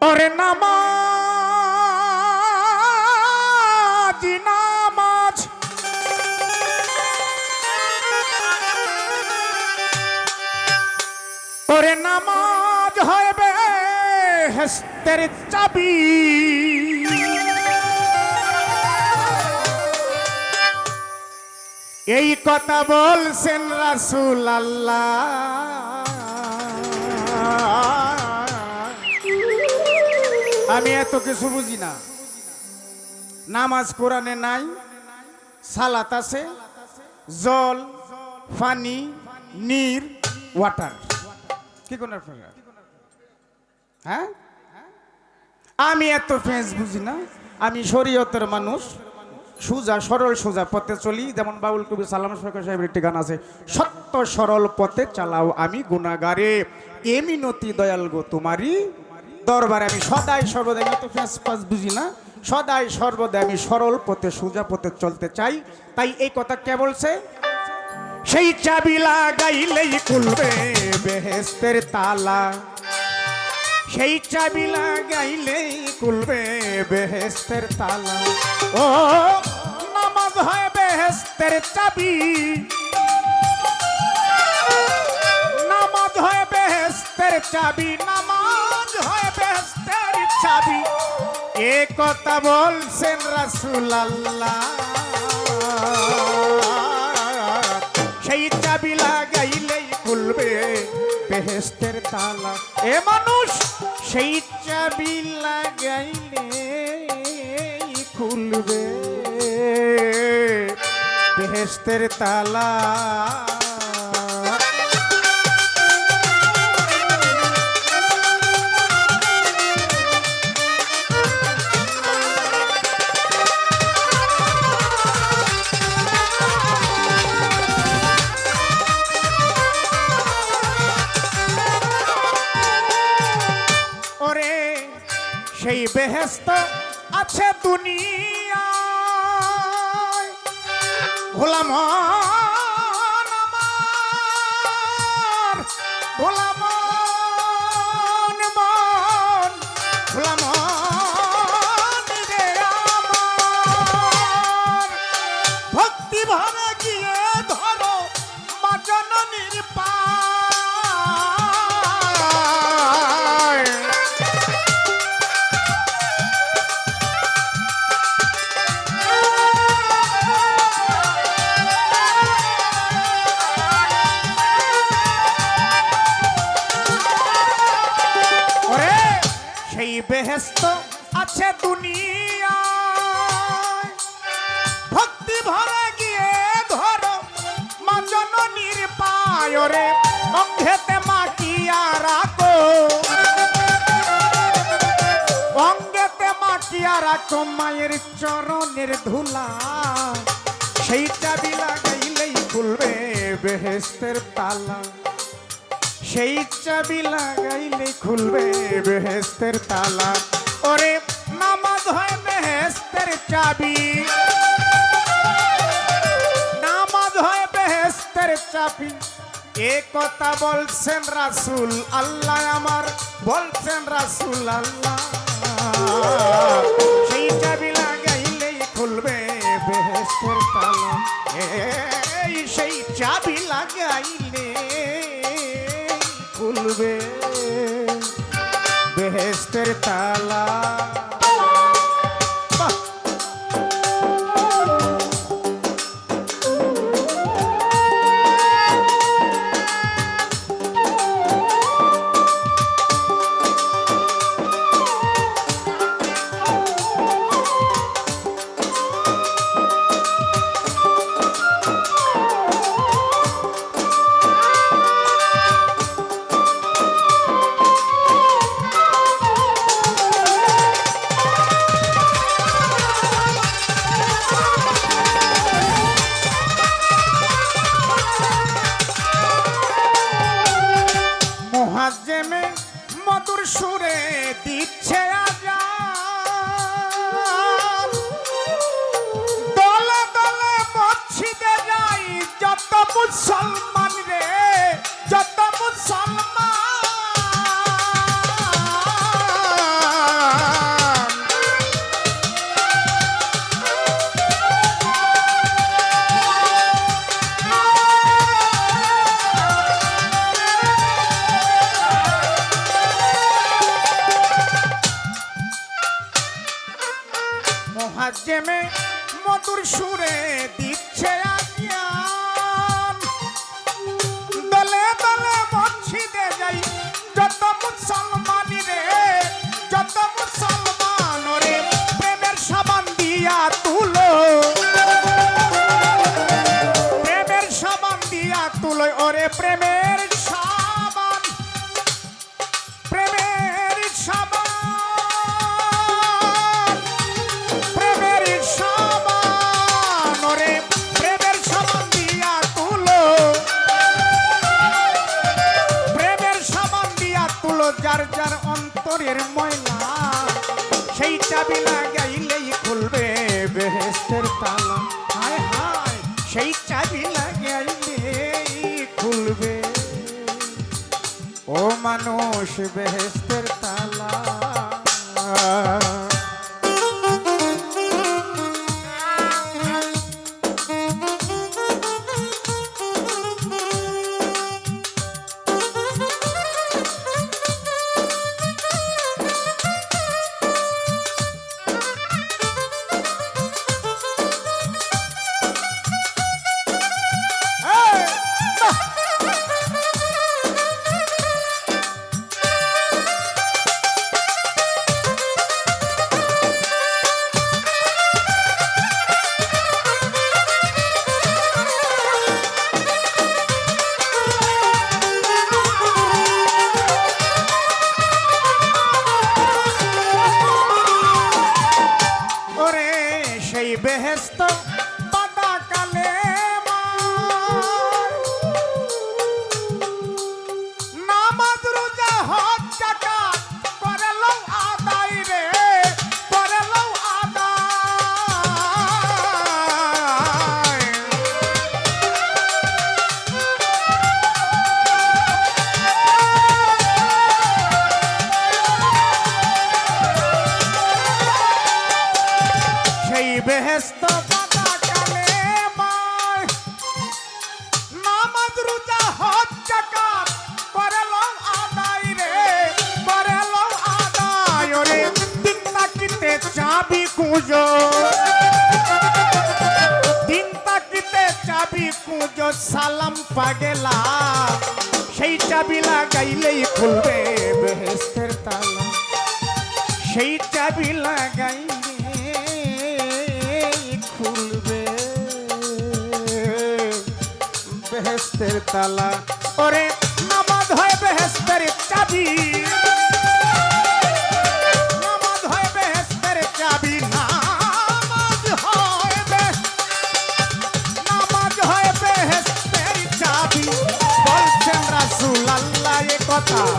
ওরে নামাজ নামাজ। ওরে নামাজ হবে হেস্তের চাবি। এই কথা বলছেন রাসুল আল্লাহ আমি এত কিছু বুঝি না। নামাজ কোরআনে নাই, সালাত আছে, জল, পানি, নীর, ওয়াটার। কি কোন হ্যাঁ? আমি এত ফেঁস বুঝি না। আমি শরীয়তের মানুষ, সোজা, সরল সোজা পথে চলি। যেমন বাউল কবি সালাম সরকার সাহেবের একটি গান আছে, সত্য সরল পথে চালাও আমি গুণাগারে এ মিনতি দয়াল গো তোমারই দরবারে আমি সদাই সর্বদা আমি তো ফ্যাস ফাস বুঝি না, সদাই সর্বদা আমি সরল পথে, সোজা পথে চলতে চাই। তাই এই কথা কে বলছে? সেই চাবি লাগাইলেই খুলবে বেহেস্তের তালা। সেই চাবি লাগাইলেই খুলবে বেহেস্তের তালা। ও, নামাজ হয় বেহেস্তের চাবি। নামাজ হয় বেহেস্তের চাবি, নামাজ চাবি এ কথা বলছেন রাসুল আল্লাহ সেই চাবি লাগাইলেই খুলবে বেহেস্তের তালা। এ মানুষ, সেই চাবি লাগাইলে খুলবে বেহেস্তের তালা। সেই বেহেস্ত আছে দুনিয়া গোলাম সেই বেহেস্ত আছে দুনিয়ায়। ভক্তি ভরে গিয়ে ধরো মা জননীর পায় ওরে অঙ্গেতে মাটিয়া রাখো অঙ্গেতে মাটিয়া রাখো মায়ের চরণের ধুলা। সেই চাবি লাগাইলেই খুলবে বেহেস্তের তালা। সেই চাবি লাগাইলে খুলবে বেহেস্তের তালা। ওরে, নামাজ হয় বেহেস্তের চাবি। নামাজ হয় বেহেস্তের চাবি। এ কথা বলছেন রাসুল আল্লাহ আমার, বলছেন রাসুল আল্লাহ। সেই চাবি লাগাইলেই খুলবে বেহেস্তের তালা। সেই চাবি লাগাইলে খুলবে। বেহেস্তের তালা দিচ্ছে মহাজ্যেমে মধুর সুরে দিচ্ছে আজ বেহেস্তের তালা। হায় হায় সেই চাবি লাগাইলেই খুলবে। ও মানুষ বেহেস্তের বেহেস্ত বেহেস্ত বাদা কালে নামাজ রোজা হজ জাকাত করে লও আদায় রে করে লও আদায় রে। দিন তাকিতে চাবি কুঁজো দিন তাকিতে চাবি কুঁজো সালাম পাগেলা। সেই চাবি লাগাইলেই খুলবে বেহেস্তের তালা। সেই বেহেস্তের তালা। ওরে, নামাজ হয় বেহেস্তের চাবি। নামাজ হয় বেহেস্তের চাবি। নামাজ হয় নামাজ হয় বেহেস্তের চাবি। বলছেন রাসূল আল্লাহ কথা।